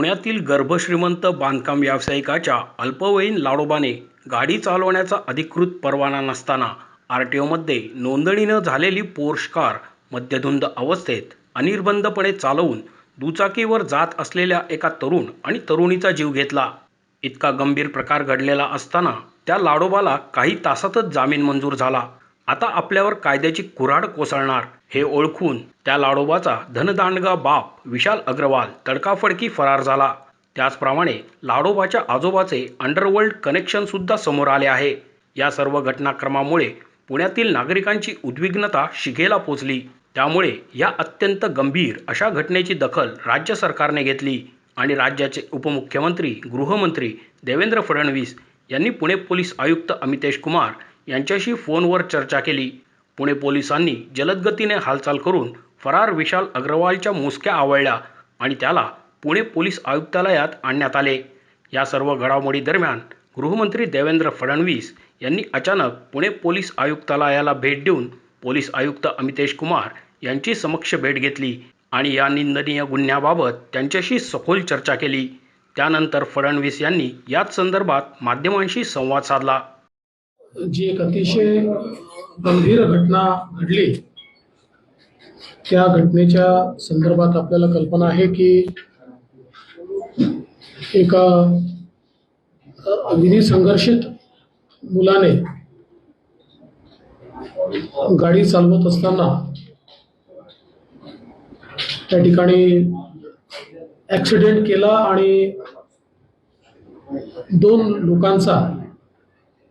पुण्यातील गर्भश्रीमंत बांधकाम व्यावसायिकाच्या अल्पवयीन लाडोबाने गाडी चालवण्याचा अधिकृत परवाना नसताना आर टी ओमध्ये नोंदणी न झालेली पोर्श कार मद्यधुंद अवस्थेत अनिर्बंधपणे चालवून दुचाकीवर जात असलेल्या एका तरुण आणि तरुणीचा जीव घेतला. इतका गंभीर प्रकार घडलेला असताना त्या लाडोबाला काही तासातच जामीन मंजूर झाला. आता आपल्यावर कायद्याची कुऱ्हाड कोसळणार हे ओळखून त्या लाडोबाचा धनदांडगा बाप विशाल अग्रवाल तडकाफडकी फरार झाला. त्याचप्रमाणे लाडोबाच्या आजोबाचे अंडरवर्ल्ड कनेक्शन सुद्धा समोर आले आहे. या सर्व घटनाक्रमामुळे पुण्यातील नागरिकांची उद्विग्नता शिगेला पोचली. त्यामुळे या अत्यंत गंभीर अशा घटनेची दखल राज्य सरकारने घेतली आणि राज्याचे उपमुख्यमंत्री गृहमंत्री देवेंद्र फडणवीस यांनी पुणे पोलीस आयुक्त अमितेश कुमार यांच्याशी फोनवर चर्चा केली. पुणे पोलिसांनी जलदगतीने हालचाल करून फरार विशाल अग्रवालच्या मुसक्या आवळल्या आणि त्याला पुणे पोलीस आयुक्तालयात आणण्यात आले. या सर्व घडामोडी दरम्यान गृहमंत्री देवेंद्र फडणवीस यांनी अचानक पुणे पोलीस आयुक्तालयाला भेट देऊन पोलीस आयुक्त अमितेश कुमार यांची समक्ष भेट घेतली आणि या निंदनीय गुन्ह्याबाबत त्यांच्याशी सखोल चर्चा केली. त्यानंतर फडणवीस यांनी याच संदर्भात माध्यमांशी संवाद साधला. जी एक अतिशय गंभीर घटना घडली त्या घटनेच्या संदर्भात आपल्याला कल्पना आहे की एका अ, विधी संघर्षित मुलाने गाडी चालवत असताना त्या ठिकाणी ॲक्सिडेंट केला आणि दोन लोकांचा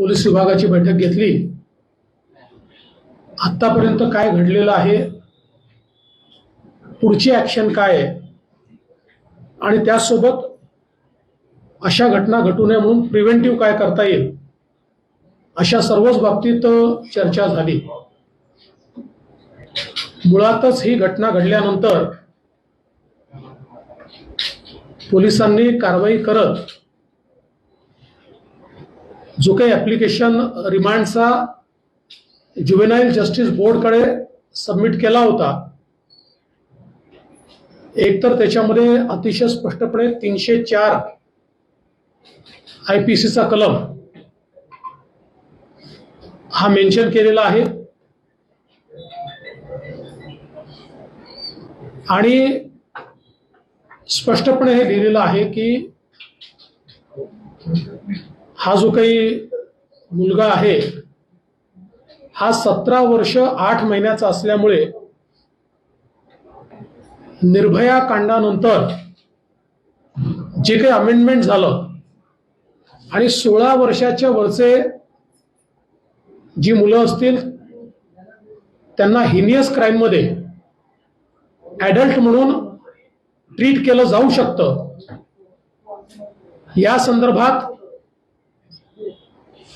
पोलीस विभागाची बैठक घेतली. आत्तापर्यंत काय घडलेलं आहे? पुढची ॲक्शन काय आहे? आणि त्यासोबत अशा घटना घटू नये म्हणून प्रिव्हेंटिव्ह काय करता येईल? अशा सर्वच बाबतीत चर्चा झाली. मुळातच ही घटना घडल्यानंतर पोलिसांनी कारवाई करत जो काही ॲप्लिकेशन रिमांडचा ज्युवेनाईल जस्टिस बोर्डकडे सबमिट केला होता एकतर त्याच्यामध्ये अतिशय स्पष्टपणे तीनशे चार आय पी सीचा कलम हा मेन्शन केलेला आहे. आणि स्पष्टपणे हे लिहिलेलं आहे की हा जो काही मुलगा आहे हा सतरा वर्ष आठ महिन्याचा असल्यामुळे निर्भया कांडानंतर जे काही अमेंडमेंट झालं आणि सोळा वर्षाच्या वरचे जी मुलं असतील त्यांना हिनियस क्राईममध्ये ॲडल्ट म्हणून ट्रीट केलं जाऊ शकतं. या संदर्भात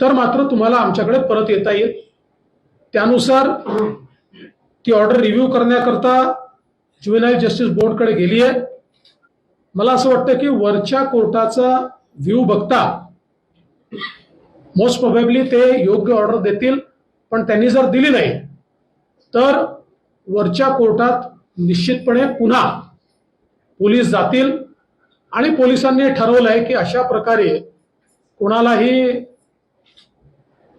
तर मात्र तुम्हाला आमच्याकडे परत येता येईल. त्यानुसार ती ऑर्डर रिव्ह्यू करण्याकरता ज्युएनाईल जस्टिस बोर्डकडे गेली आहे. मला असं वाटतं की वरच्या कोर्टाचा व्ह्यू बघता मोस्ट प्रोबेबली ते योग्य ऑर्डर देतील पण त्यांनी जर दिली नाही तर वरच्या कोर्टात निश्चितपणे पुन्हा पोलीस जातील. आणि पोलिसांनी ठरवलं आहे की अशा प्रकारे कोणालाही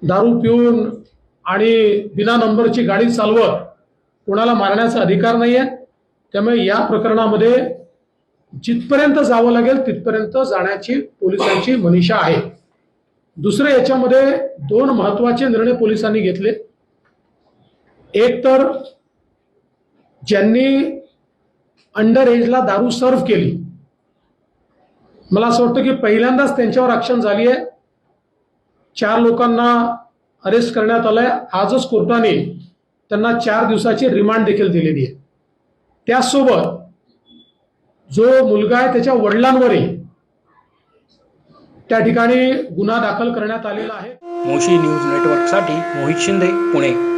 दारू पिऊन आणि बिना नंबरची गाडी चालवत कोणाला मारण्याचा अधिकार नाही आहे त्यामुळे या प्रकरणामध्ये जिथपर्यंत जावं लागेल तिथपर्यंत जाण्याची पोलिसांची मनीषा आहे. दुसरं याच्यामध्ये दोन महत्त्वाचे निर्णय पोलिसांनी घेतले. एक तर ज्यांनी अंडर एजला दारू सर्व्ह केली. मला असं वाटतं की पहिल्यांदाच त्यांच्यावर ॲक्शन झाली आहे चार लोकांना अरेस्ट करण्यात आलंय. आजच कोर्टाने त्यांना चार दिवसाची रिमांड देखील दिलेली आहे. त्यासोबत जो मुलगा आहे त्याच्या वडिलांवरही त्या ठिकाणी गुन्हा दाखल करण्यात आलेला आहे. मोशी न्यूज नेटवर्कसाठी मोहित शिंदे पुणे.